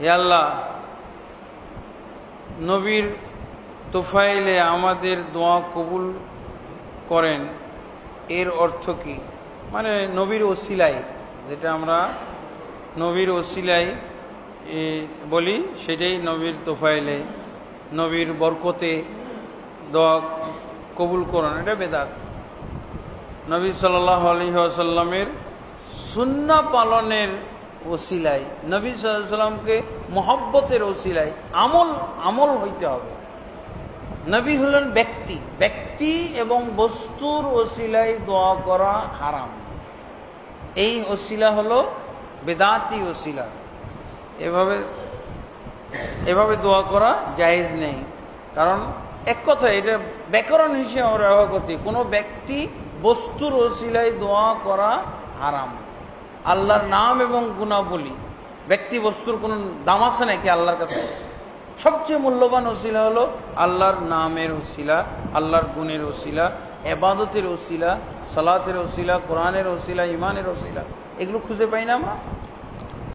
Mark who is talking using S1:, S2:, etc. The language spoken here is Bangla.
S1: হে আল্লাহ, নবীর তোফাইলে আমাদের দোয়া কবুল করেন। এর অর্থ কি? মানে নবীর ওসিলাই যেটা আমরা নবীর ওসিলাই বলি, সেটাই নবীর তোফাইলে নবীর বরকতে দোয়া কবুল করেন। এটা বেদাত। নবী সাল্লাহ আলী আসাল্লামের সুন্না পালনের ওসিলাই নবী সাল্লামকে মহব্বতের ওসিলাই আমল আমল হইতে হবে। নবী হলেন ব্যক্তি। ব্যক্তি এবং বস্তুর ওসিলাই দোয়া করা হারাম। এই ওসিলা হলো বেদাতি ওসিলা। এভাবে এভাবে দোয়া করা জায়েজ নেই। কারণ এক কথা, এটা ব্যাকরণ হিসেবে আমরা ব্যবহার করছি। কোনো ব্যক্তি বস্তুর ওসিলায় দোয়া করা হারাম। আল্লাহর নাম এবং গুণাবলী ব্যক্তি বস্তুর কোনো দাম আছে নাকি আল্লাহর কাছে? সবচেয়ে মূল্যবান ওসিলা হলো আল্লাহর নামের ওসিলা, আল্লাহর গুণের ওসিলা, এবাদতের ওসিলা, সালাতের ওসিলা, কোরআনের ওসিলা ইমানের ওসিলা। এগুলো খুঁজে পাই না আমরা?